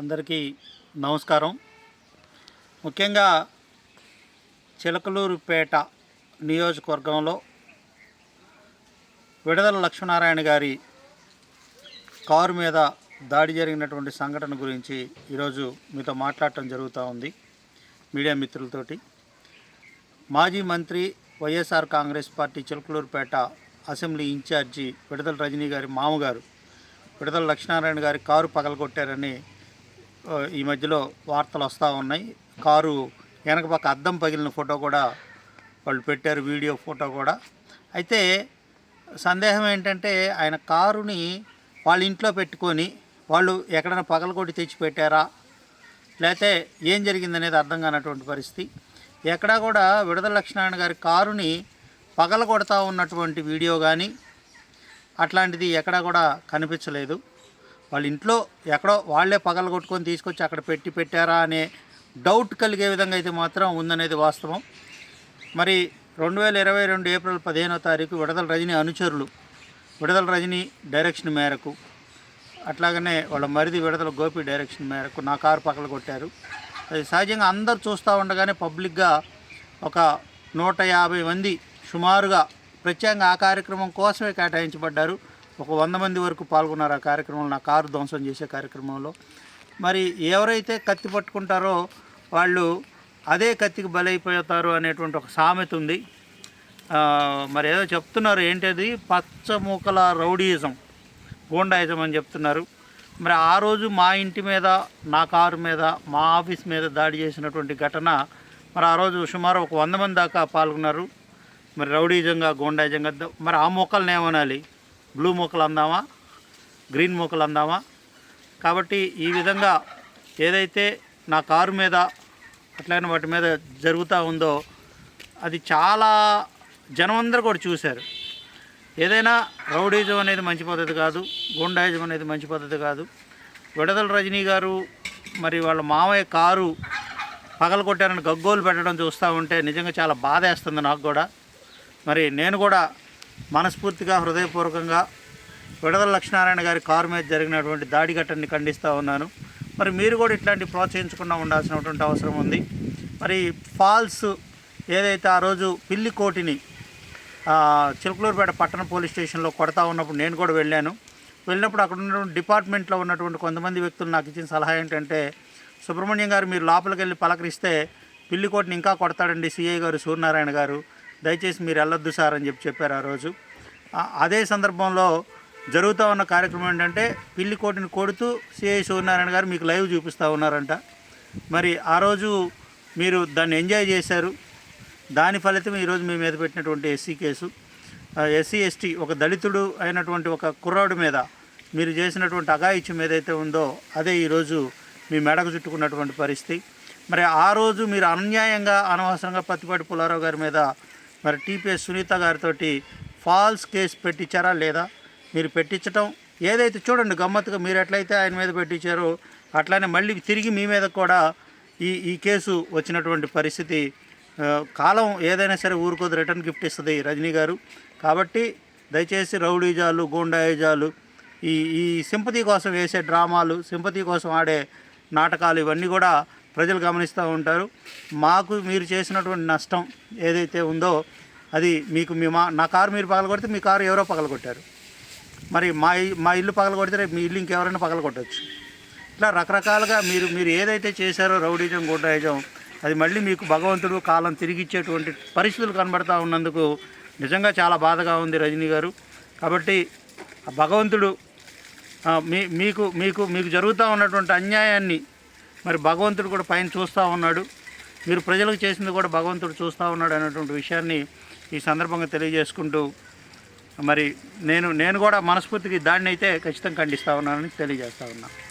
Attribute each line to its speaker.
Speaker 1: అందరికీ నమస్కారం. ముఖ్యంగా చిలకలూరుపేట నియోజకవర్గంలో విడదల లక్ష్మీనారాయణ గారి కారు మీద దాడి జరిగినటువంటి సంఘటన గురించి ఈరోజు మీతో మాట్లాడటం జరుగుతూ ఉంది మీడియా మిత్రులతోటి. మాజీ మంత్రి YSR Congress party Chilakaluripet assembly incharge Vidadala Rajini గారి మామగారు విడదల లక్ష్మీనారాయణ గారి కారు పగలగొట్టారని ఈ మధ్యలో వార్తలు వస్తూ ఉన్నాయి. కారు వెనక పక్క అద్దం పగిలిన ఫోటో కూడా వాళ్ళు పెట్టారు వీడియో ఫోటో కూడా. అయితే సందేహం ఏంటంటే ఆయన కారుని వాళ్ళ ఇంట్లో పెట్టుకొని వాళ్ళు ఎక్కడైనా పగలగొట్టి తెచ్చి పెట్టారా? లేకపోతే ఏం జరిగిందనేది అర్థం కానటువంటి పరిస్థితి. ఎక్కడా కూడా విడుదల లక్ష్మీనారాయణ గారి కారుని పగలగొడతా ఉన్నటువంటి వీడియో కానీ అట్లాంటిది ఎక్కడా కూడా కనిపించలేదు. వాళ్ళ ఇంట్లో ఎక్కడో వాళ్ళే పగల కొట్టుకొని తీసుకొచ్చి అక్కడ పెట్టి పెట్టారా అనే డౌట్ కలిగే విధంగా అయితే మాత్రం ఉందనేది వాస్తవం. మరి రెండు వేల ఇరవై రెండు ఏప్రిల్ పదిహేనో తారీఖు విడదల రజనీ అనుచరులు విడదల రజనీ డైరెక్షన్ మేరకు అట్లాగనే వాళ్ళ మరిది విడదల గోపి డైరెక్షన్ మేరకు నా కారు పక్కన కొట్టారు. అది సహజంగా అందరు చూస్తూ ఉండగానే పబ్లిక్గా ఒక నూట యాభై మంది సుమారుగా ప్రత్యేకంగా ఆ కార్యక్రమం కోసమే కేటాయించబడ్డారు. ఒక వంద మంది వరకు పాల్గొన్నారు ఆ కార్యక్రమంలో. నా కారు ధ్వంసం చేసే కార్యక్రమంలో. మరి ఎవరైతే కత్తి పట్టుకుంటారో వాళ్ళు అదే కత్తికి బలైపోతారు అనేటువంటి ఒక సామెత ఉంది. మరి ఏదో చెప్తున్నారు ఏంటది? పచ్చమూకల రౌడీయిజం గోండాయిజం అని చెప్తున్నారు. మరి ఆ రోజు మా ఇంటి మీద నా కారు మీద మా ఆఫీస్ మీద దాడి చేసినటువంటి ఘటన మరి ఆ రోజు సుమారు ఒక వంద మంది దాకా పాల్గొన్నారు. మరి రౌడీజంగా గోండాయిజంగా మరి ఆ మొక్కలను ఏమనాలి? బ్లూ మొక్కలు అందామా? గ్రీన్ మొక్కలు అందామా? కాబట్టి ఈ విధంగా ఏదైతే నా కారు మీద అట్లానే వాటి మీద జరుగుతూ ఉందో అది చాలా జనం అందరూ కూడా చూశారు. ఏదైనా రౌడీజం అనేది మంచి పద్ధతి కాదు గుండాయిజం అనేది మంచి పద్ధతి కాదు. విడదల రజనీ గారు మరి వాళ్ళ మామయ్య కారు పగల కొట్టారని గగ్గోలు పెట్టడం చూస్తూ ఉంటే నిజంగా చాలా బాధ వేస్తుంది నాకు కూడా. మరి నేను కూడా మనస్ఫూర్తిగా హృదయపూర్వకంగా విడదల లక్ష్మీనారాయణ గారి కారు మీద జరిగినటువంటి దాడి ఘటనని ఖండిస్తూ ఉన్నాను. మరి మీరు కూడా ఇట్లాంటి ప్రోత్సహించకుండా ఉండాల్సినటువంటి అవసరం ఉంది. మరి ఫాల్స్ ఏదైతే ఆ రోజు పిల్లి కోటిని చిలుకలూరుపేట పట్టణ పోలీస్ స్టేషన్లో కొడతా ఉన్నప్పుడు నేను కూడా వెళ్ళాను. వెళ్ళినప్పుడు అక్కడ ఉన్నటువంటి డిపార్ట్మెంట్లో ఉన్నటువంటి కొంతమంది వ్యక్తులు నాకు ఇచ్చిన సలహా ఏంటంటే సుబ్రహ్మణ్యం గారు మీరు లోపలికి వెళ్ళి పలకరిస్తే పిల్లికోటిని ఇంకా కొడతాడండి సిఐ గారు సూర్యనారాయణ గారు. దయచేసి మీరు వెళ్ళొద్దు సార్ అని చెప్పి చెప్పారు ఆ రోజు. అదే సందర్భంలో జరుగుతూ ఉన్న కార్యక్రమం ఏంటంటే పిల్లి కోటిని కొడుతూ సిఐ సూర్యనారాయణ గారు మీకు లైవ్ చూపిస్తూ ఉన్నారంట. మరి ఆ రోజు మీరు దాన్ని ఎంజాయ్ చేశారు. దాని ఫలితం ఈరోజు మీ మీద పెట్టినటువంటి ఎస్సీ కేసు. ఎస్సీ ఎస్టీ ఒక దళితుడు అయినటువంటి ఒక కుర్రాడు మీద మీరు చేసినటువంటి అఘాయిత్యం ఏదైతే ఉందో అదే ఈరోజు మీ మెడకు చుట్టుకున్నటువంటి పరిస్థితి. మరి ఆ రోజు మీరు అన్యాయంగా అనవసరంగా పత్తిపాటి పుల్లారావు గారి మీద మరి టీపీఎస్ సునీత గారితో ఫాల్స్ కేసు పెట్టించారా లేదా? మీరు పెట్టించటం ఏదైతే చూడండి గమ్మత్తుగా మీరు ఎట్లయితే ఆయన మీద పెట్టించారో అట్లానే మళ్ళీ తిరిగి మీ మీద కూడా ఈ ఈ కేసు వచ్చినటువంటి పరిస్థితి కాలం ఏదైనా సరే ఊరుకోదు రిటర్న్ గిఫ్ట్ ఇస్తుంది రజనీ గారు. కాబట్టి దయచేసి రౌడీజాలు గూండాయిజాలు ఈ ఈ సింపతి కోసం వేసే డ్రామాలు సింపతి కోసం ఆడే నాటకాలు ఇవన్నీ కూడా ప్రజలు గమనిస్తూ ఉంటారు. మాకు మీరు చేసినటువంటి నష్టం ఏదైతే ఉందో అది మీకు మీ మా నా కారు మీరు పగలగొడితే మీ కారు ఎవరో పగలగొట్టారు. మరి మా ఇ- మా ఇల్లు పగలగొడితే రేపు మీ ఇల్లు ఇంకెవరైనా పగలగొట్టచ్చు. ఇట్లా రకరకాలుగా మీరు మీరు ఏదైతే చేశారో రౌడీజం గుండాయిజం అది మళ్ళీ మీకు భగవంతుడు కాలం తిరిగి ఇచ్చేటువంటి పరిస్థితులు కనబడతా ఉన్నందుకు నిజంగా చాలా బాధగా ఉంది రజనీ గారు. కాబట్టి భగవంతుడు మీ మీకు మీకు మీకు జరుగుతూ ఉన్నటువంటి అన్యాయాన్ని మరి భగవంతుడు కూడా పైన చూస్తూ ఉన్నాడు. మీరు ప్రజలకు చేసింది కూడా భగవంతుడు చూస్తూ ఉన్నాడు అనేటువంటి విషయాన్ని ఈ సందర్భంగా తెలియజేసుకుంటూ మరి నేను నేను కూడా మనస్ఫూర్తికి దాన్ని అయితే ఖచ్చితంగా ఖండిస్తూ ఉన్నానని తెలియజేస్తా ఉన్నాను